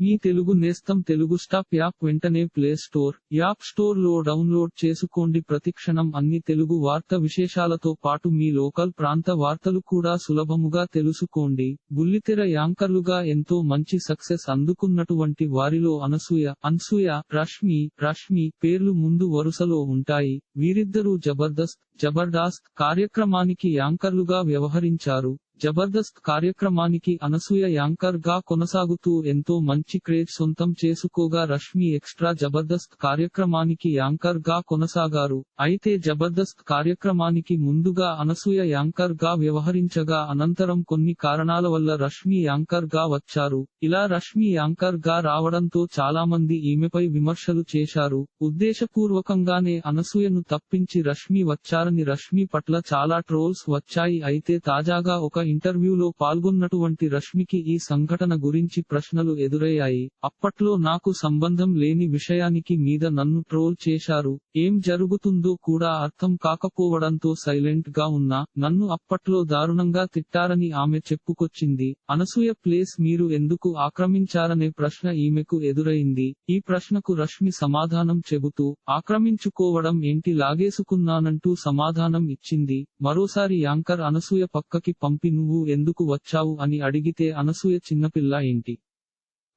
మీ తెలుగు నేస్తం Telugu stop app వెంటనే play store app స్టోర్లో డౌన్లోడ్ చేసుకోండి. ప్రతిక్షణం అన్ని తెలుగు వార్త విశేషాలతో పాటు మీ లోకల్ ప్రాంత వార్తలు కూడా సులభముగా తెలుసుకోండి. బుల్లితెర యాంకర్లుగా ఎంతో మంచి సక్సెస్ అందుకున్నటువంటి వారిలో అనసూయ అన్సూయ రష్మి రష్మి పేర్లు ముందు వరుసలో ఉంటాయి. వీరిద్దరూ జబర్దస్త్ జబర్దాస్త్ కార్యక్రమానికి యాంకర్లుగా వ్యవహరించారు. జబర్దస్త్ కార్యక్రమానికి అనసూయ యాంకర్గా కొనసాగుతూ ఎంతో మంచి క్రేజ్ సొంతం చేసుకోగా రష్మి ఎక్స్ట్రా జబర్దస్త్ కార్యక్రమానికి యాంకర్గా కొనసాగారు. అయితే జబర్దస్త్ కార్యక్రమానికి ముందుగా అనసూయ యాంకర్గా వ్యవహరించగా అనంతరం కొన్ని కారణాల వల్ల రష్మి యాంకర్గా వచ్చారు. ఇలా రష్మి యాంకర్గా రావడంతో చాలా మంది ఈమెపై విమర్శలు చేశారు. ఉద్దేశపూర్వకంగానే అనసూయను తప్పించి రష్మి వచ్చారని రష్మి పట్ల చాలా ట్రోల్స్ వచ్చాయి. అయితే తాజాగా ఒక ఇంటర్వ్యూలో పాల్గొన్నటువంటి రష్మికి ఈ సంఘటన గురించి ప్రశ్నలు ఎదురయ్యాయి. అప్పట్లో నాకు సంబంధం లేని విషయానికి మీద నన్ను ట్రోల్ చేశారు. ఏం జరుగుతుందో కూడా అర్థం కాకపోవడంతో సైలెంట్గా ఉన్నా నన్ను అప్పట్లో దారుణంగా తిట్టారని ఆమె చెప్పుకొచ్చింది. అనసూయ ప్లేస్ మీరు ఎందుకు ఆక్రమించారనే ప్రశ్న ఈమెకు ఎదురైంది. ఈ ప్రశ్నకు రష్మి సమాధానం చెబుతూ ఆక్రమించుకోవడం ఏంటి? లాగేసుకున్నానంటూ సమాధానం ఇచ్చింది. మరోసారి యాంకర్ అనసూయ పక్కకి పంపి నువ్వు ఎందుకు వచ్చావు అని అడిగితే అనసూయ చిన్నపిల్ల ఏంటి?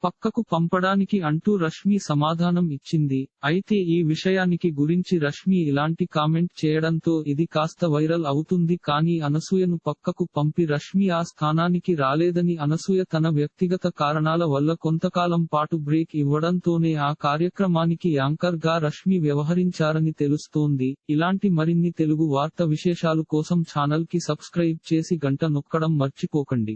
పక్కకు పంపడానికి అంటూ రష్మి సమాధానం ఇచ్చింది. అయితే ఈ విషయానికి గురించి రష్మి ఇలాంటి కామెంట్ చేయడంతో ఇది కాస్త వైరల్ అవుతుంది కానీ అనసూయను పక్కకు పంపి రష్మి ఆ స్థానానికి రాలేదని అనసూయ తన వ్యక్తిగత కారణాల వల్ల కొంతకాలం పాటు బ్రేక్ ఇవ్వడంతోనే ఆ కార్యక్రమానికి యాంకర్గా రష్మి వ్యవహరించారని తెలుస్తోంది. ఇలాంటి మరిన్ని తెలుగు వార్త విశేషాలు కోసం ఛానల్కి సబ్స్క్రైబ్ చేసి గంట నొక్కడం మర్చిపోకండి.